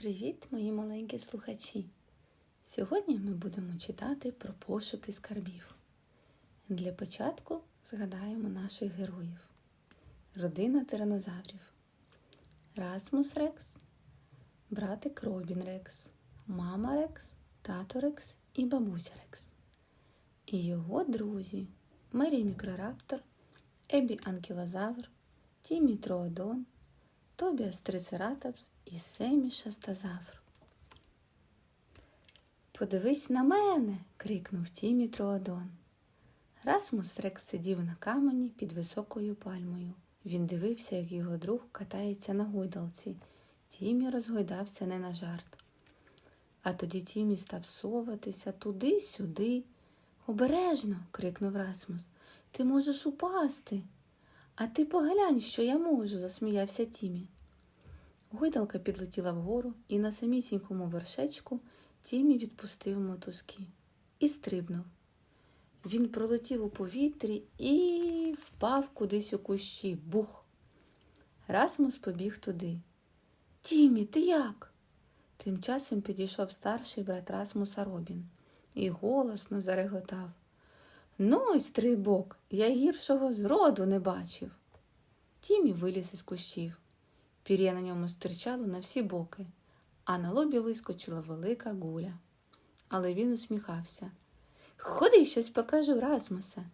Привіт, мої маленькі слухачі! Сьогодні ми будемо читати про пошуки скарбів. Для початку згадаємо наших героїв. Родина тиранозаврів. Расмус Рекс, братик Робін Рекс, мама Рекс, тато Рекс і бабуся Рекс. І його друзі Мері Мікрораптор, Ебі Анкілозавр, Тімі Троодон, Тобіас Трицератопс і Семі Шастазавр. Подивись на мене. крикнув Тімі Троодон. Расмус Рекс сидів на камені під високою пальмою. Він дивився, як його друг катається на гойдалці. Тімі розгойдався не на жарт. А тоді Тімі став соватися туди-сюди. Обережно. крикнув Расмус. Ти можеш упасти. А ти поглянь, що я можу, засміявся Тімі. Гойдалка підлетіла вгору, і на самісінькому вершечку Тімі відпустив мотузки і стрибнув. Він пролетів у повітрі і впав кудись у кущі. Бух. Расмус побіг туди. Тімі, ти як? Тим часом підійшов старший брат Расмуса Робін і голосно зареготав. Ну, й стрибок, я гіршого зроду не бачив. Тімі виліз із кущів. Пір'я на ньому стирчало на всі боки, а на лобі вискочила велика гуля. Але він усміхався. Ходи, щось покажу Расмуса.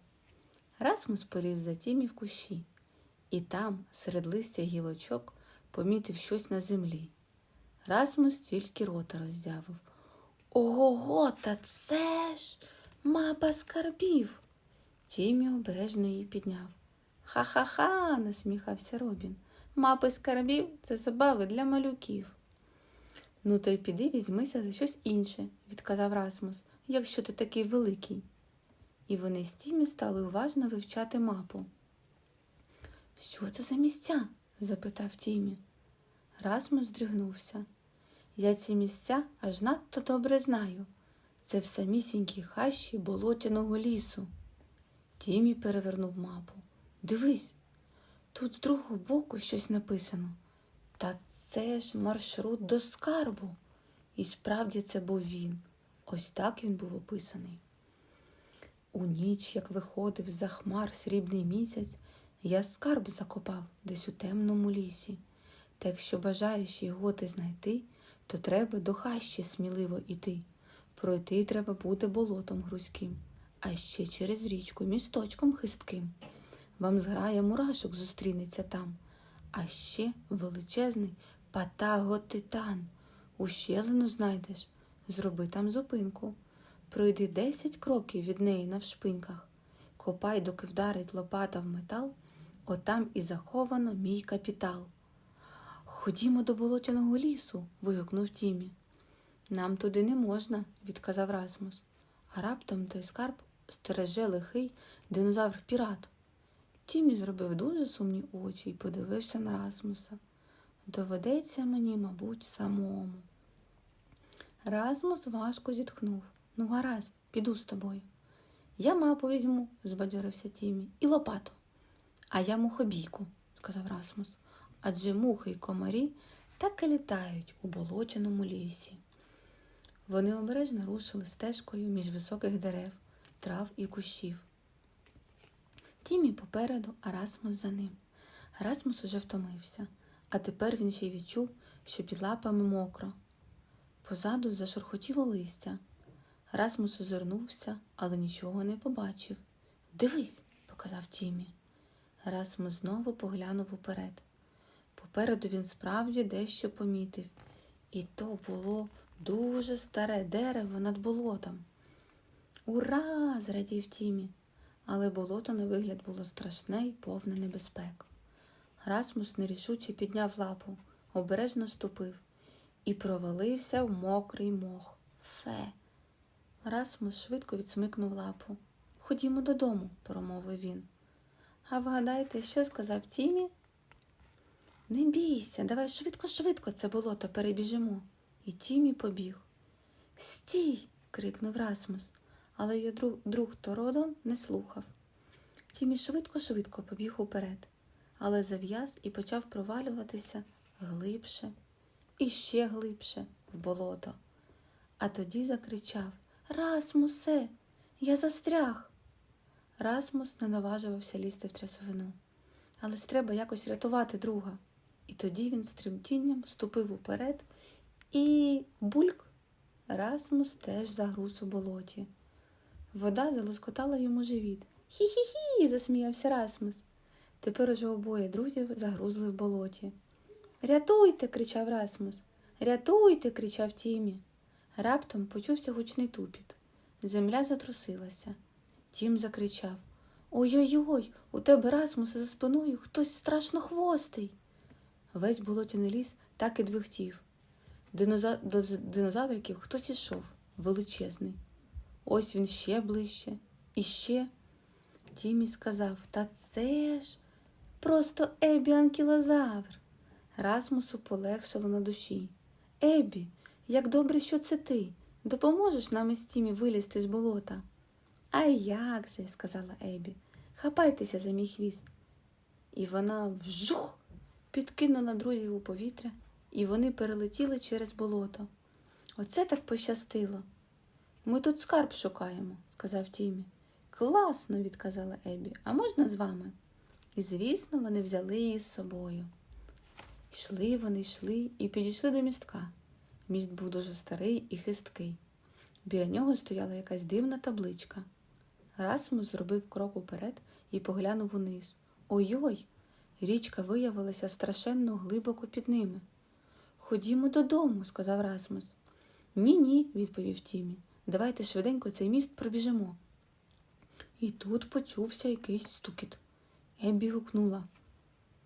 Расмус поліз за Тімі в кущі, і там, серед листя гілочок, помітив щось на землі. Расмус тільки рота роззявив. Ого, та це ж мапа скарбів. Тімі обережно її підняв. Ха-ха-ха, насміхався Робін. Мапи скарбів це забави для малюків. Ну, то й піди візьмися за щось інше, відказав Расмус, якщо ти такий великий. І вони з Тімі стали уважно вивчати мапу. Що це за місця? запитав Тімі. Расмус здригнувся. Я ці місця аж надто добре знаю. Це в самісінькій хащі болотяного лісу. Тімі перевернув мапу. Дивись, тут з другого боку щось написано. Та це ж маршрут до скарбу. І справді це був він. Ось так він був описаний. У ніч, як виходив за хмар срібний місяць, я скарб закопав десь у темному лісі. Та якщо бажаєш його ти знайти, то треба до хащі сміливо іти. Пройти треба буде болотом грузьким, а ще через річку місточком хистким. Вам зграя мурашок зустрінеться там, а ще величезний патаготитан. Ущелину знайдеш, зроби там зупинку. Пройди десять кроків від неї навшпиньках. Копай, доки вдарить лопата в метал, отам і заховано мій капітал. Ходімо до болотяного лісу. вигукнув Тімі. Нам туди не можна, відказав Расмус. А раптом той скарб стереже лихий динозавр пірат. Тімі зробив дуже сумні очі і подивився на Расмуса. Доведеться мені, мабуть, самому. Расмус важко зітхнув. Ну, гаразд, піду з тобою. Я мапу візьму, збадьорився Тімі, і лопату. А я мухобійку, сказав Расмус. Адже мухи й комарі так і літають у болотяному лісі. Вони обережно рушили стежкою між високих дерев, трав і кущів. Тімі попереду, а Расмус за ним. Расмус уже втомився, а тепер він ще й відчув, що під лапами мокро. Позаду зашурхотіло листя. Расмус озирнувся, але нічого не побачив. Дивись, показав Тімі. Расмус знову поглянув уперед. Попереду він справді дещо помітив, і то було дуже старе дерево над болотом. Ура! зрадів Тімі, але болото на вигляд було страшне і повне небезпек. Расмус нерішуче підняв лапу, обережно ступив і провалився в мокрий мох. Фе. Расмус швидко відсмикнув лапу. Ходімо додому, промовив він. А вгадайте, що сказав Тімі? Не бійся, давай швидко-швидко це болото перебіжимо. І Тімі побіг. Стій. крикнув Расмус, але його друг, друг Тородон не слухав. Тімі швидко-швидко побіг уперед, але зав'яз і почав провалюватися глибше і ще глибше в болото. А тоді закричав Расмусе, я застряг. Расмус не наважувався лізти в трясовину. Але ж треба якось рятувати друга. І тоді він з тремтінням ступив уперед і бульк. Расмус теж загруз у болоті. Вода залоскотала йому живіт. Хі-хі-хі, засміявся Расмус. Тепер уже обоє друзів загрузли в болоті. Рятуйте, кричав Расмус. Рятуйте, кричав Тімі. Раптом почувся гучний тупіт. Земля затрусилася. Тім закричав Ой-ой-ой, у тебе Расмуса за спиною хтось страшно хвостий. Весь болотяний ліс так і двихтів. Диноза... До динозавриків хтось ішов, величезний. Ось він ще ближче, і ще. Тімі сказав, та це ж просто Ебі анкілозавр. Расмусу полегшало на душі. Ебі, як добре, що це ти. Допоможеш нам із Тімі вилізти з болота. А як же, сказала Ебі, хапайтеся за мій хвіст. І вона вжух підкинула друзів у повітря, і вони перелетіли через болото. Оце так пощастило. Ми тут скарб шукаємо, сказав Тімі. Класно, відказала Ебі. А можна з вами? І, звісно, вони взяли її з собою. Йшли вони, йшли і підійшли до містка. Міст був дуже старий і хисткий. Біля нього стояла якась дивна табличка. Расмус зробив крок уперед і поглянув униз. Ой-ой! Річка виявилася страшенно глибоко під ними. Ходімо додому, сказав Расмус. Ні, ні, відповів Тімі. Давайте швиденько цей міст пробіжимо. І тут почувся якийсь стукіт. Еббі гукнула.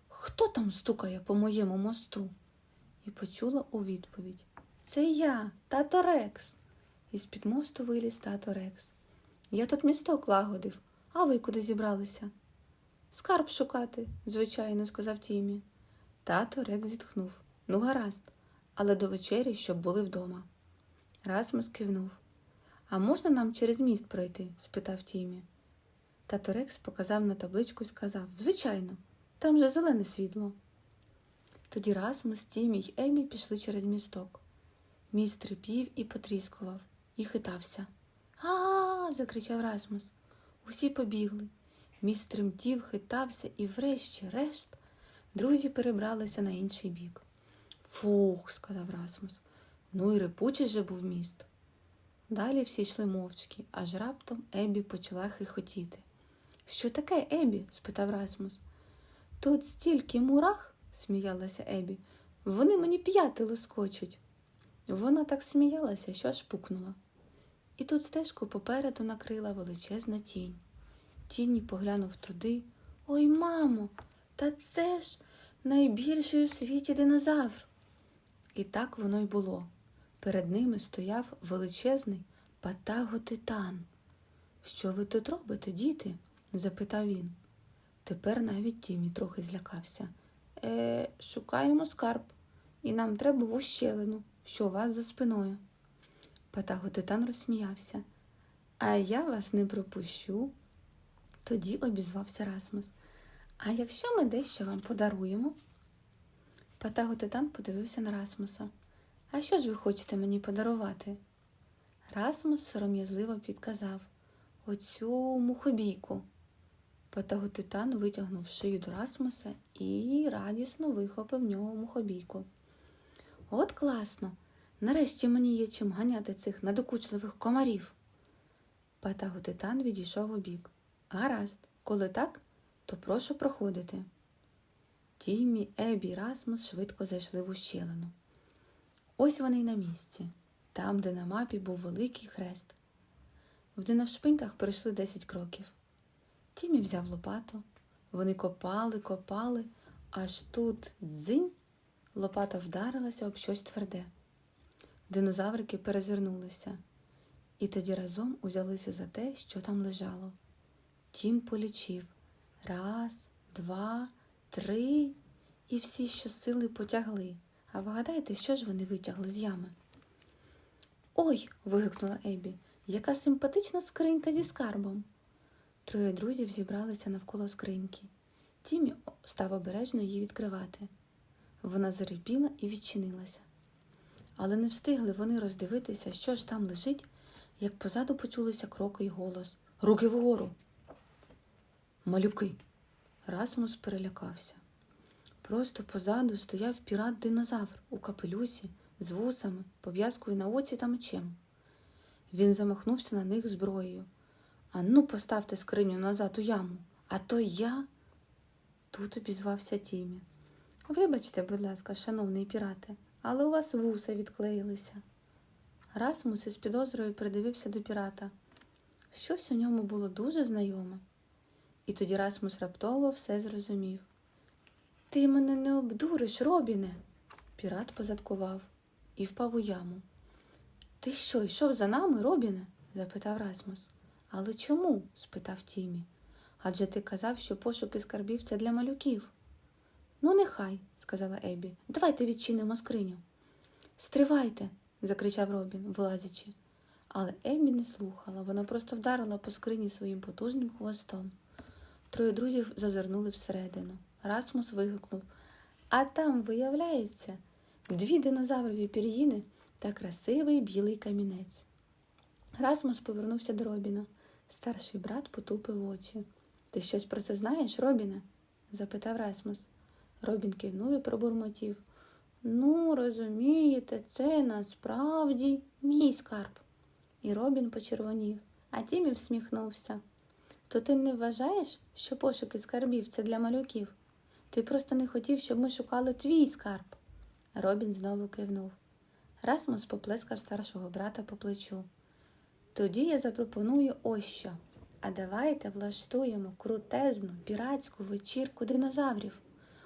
Хто там стукає по моєму мосту? І почула у відповідь. Це я, тато Рекс. Із під мосту виліз тато Рекс. Я тут місток лагодив, а ви куди зібралися? Скарб шукати, звичайно, сказав Тімі. Тато Рекс зітхнув. Ну, гаразд, але до вечері, щоб були вдома. Расмус кивнув. А можна нам через міст пройти? спитав Тімі. Тато Рекс показав на табличку і сказав Звичайно, там же зелене світло. Тоді Расмус, Тімі й Емі пішли через місток. Міст трипів і потріскував, і хитався. А, закричав Расмус. Усі побігли. Міст тремтів, хитався, і врешті-решт друзі перебралися на інший бік. Фух, сказав Расмус. Ну і репучий же був міст. Далі всі йшли мовчки, аж раптом Ебі почала хихотіти. Що таке, Ебі? спитав Расмус. Тут стільки мурах, сміялася Ебі. Вони мені п'яти лоскочуть. Вона так сміялася, що аж пукнула. І тут стежку попереду накрила величезна тінь. Тіні поглянув туди. Ой, мамо, та це ж найбільший у світі динозавр. І так воно й було. Перед ними стояв величезний патаготитан. Що ви тут робите, діти? запитав він. Тепер навіть Тімі трохи злякався. Е, шукаємо скарб, і нам треба в ущелину, що у вас за спиною. Патаготитан розсміявся. А я вас не пропущу. Тоді обізвався Расмус. А якщо ми дещо вам подаруємо? Патаготитан подивився на Расмуса. А що ж ви хочете мені подарувати? Расмус сором'язливо підказав оцю мухобійку. Патаготитан витягнув шию до Расмуса і радісно вихопив в нього мухобійку. От класно! Нарешті мені є чим ганяти цих надокучливих комарів. Патаготитан відійшов убік. Гаразд, коли так, то прошу проходити. Тімі, Ебі і Расмус швидко зайшли в ущелину. Ось вони й на місці, там, де на мапі був великий хрест. Вони навшпиньках пройшли десять кроків. Тімі взяв лопату. Вони копали, копали, аж тут дзинь лопата вдарилася об щось тверде. Динозаврики перезирнулися і тоді разом узялися за те, що там лежало. Тім полічив раз, два, три, і всі щосили потягли. А вгадайте, що ж вони витягли з ями? Ой. вигукнула Ебі, яка симпатична скринька зі скарбом. Троє друзів зібралися навколо скриньки. Тімі став обережно її відкривати. Вона зарипіла і відчинилася. Але не встигли вони роздивитися, що ж там лежить, як позаду почулися кроки й голос. Руки вгору. Малюки. Расмус перелякався. Просто позаду стояв пірат-динозавр у капелюсі, з вусами, пов'язкою на оці та мечем. Він замахнувся на них зброєю. Ану, поставте скриню назад у яму, а то я. Тут обізвався Тімі. Вибачте, будь ласка, шановний пірате, але у вас вуса відклеїлися. Расмус із підозрою придивився до пірата. Щось у ньому було дуже знайоме. І тоді Расмус раптово все зрозумів. Ти мене не обдуриш, Робіне. Пірат позадкував і впав у яму. Ти що, йшов за нами, Робіне? запитав Расмус. Але чому? спитав Тімі. Адже ти казав, що пошуки скарбів це для малюків. Ну, нехай, сказала Ебі. Давайте відчинимо скриню. Стривайте, закричав Робін, вилазячи. Але Ебі не слухала, вона просто вдарила по скрині своїм потужним хвостом. Троє друзів зазирнули всередину. Расмус вигукнув А там, виявляється, дві динозаврові пір'їни та красивий білий камінець. Расмус повернувся до Робіна. Старший брат потупив очі. Ти щось про це знаєш, Робіне? запитав Расмус. Робін кивнув і пробурмотів. Ну, розумієте, це насправді мій скарб. І Робін почервонів, а Тімі всміхнувся. То ти не вважаєш, що пошуки скарбів це для малюків? Ти просто не хотів, щоб ми шукали твій скарб. Робін знову кивнув. Расмус поплескав старшого брата по плечу. Тоді я запропоную ось що. А давайте влаштуємо крутезну піратську вечірку динозаврів.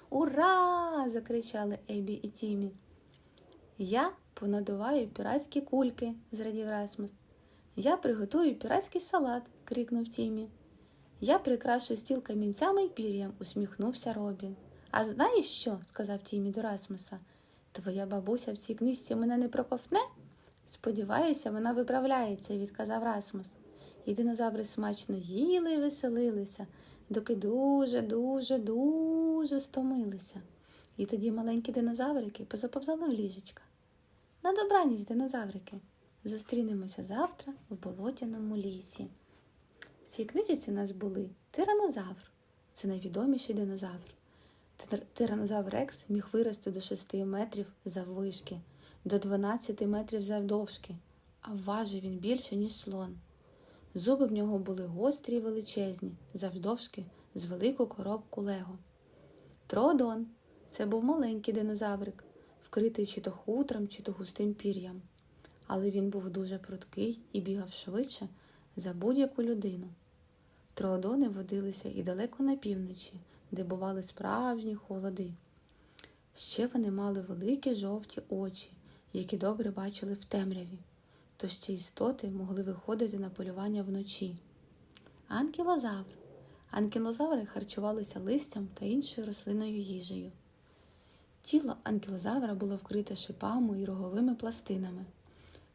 Ура! закричали Ебі і Тімі. Я понадуваю піратські кульки, зрадів Расмус. Я приготую піратський салат, крикнув Тімі. Я прикрашу стіл камінцями й пір'ям, усміхнувся Робін. А знаєш що? сказав Тімі до Расмуса. Твоя бабуся в цій книжці мене не проковтне? Сподіваюся, вона виправляється, відказав Расмус. І динозаври смачно їли і веселилися, доки дуже, дуже, дуже стомилися. І тоді маленькі динозаврики позаповзали в ліжечка. На добраніч, динозаврики. Зустрінемося завтра в болотяному лісі. В цій книжці у нас були тиранозавр. Це найвідоміший динозавр. Тир- Тиранозавр Рекс міг вирости до 6 метрів заввишки, до 12 метрів завдовжки, а важив він більше, ніж слон. Зуби в нього були гострі й величезні, завдовжки з велику коробку Лего. Тродон це був маленький динозаврик, вкритий чи то хутром, чи то густим пір'ям. Але він був дуже пруткий і бігав швидше за будь-яку людину. Троодони водилися і далеко на півночі, де бували справжні холоди. Ще вони мали великі жовті очі, які добре бачили в темряві, тож ці істоти могли виходити на полювання вночі. Анкілозавр. Анкілозаври харчувалися листям та іншою рослинною їжею. Тіло анкілозавра було вкрите шипами і роговими пластинами.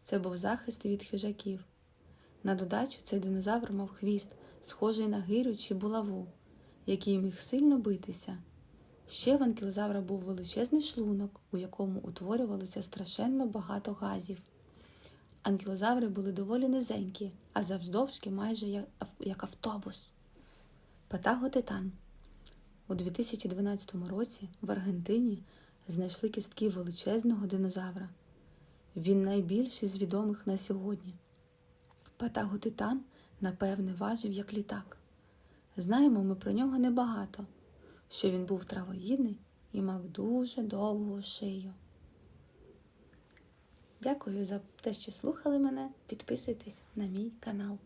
Це був захист від хижаків. На додачу цей динозавр мав хвіст, схожий на гирю чи булаву, який міг сильно битися. Ще в анкілозавра був величезний шлунок, у якому утворювалося страшенно багато газів. Анкілозаври були доволі низенькі, а завдовжки майже як автобус. Патаготитан. У 2012 році в Аргентині знайшли кістки величезного динозавра. Він найбільший з відомих на сьогодні. Патаготитан, напевне, важив як літак. Знаємо ми про нього небагато, що він був травоїдний і мав дуже довгу шию. Дякую за те, що слухали мене. Підписуйтесь на мій канал.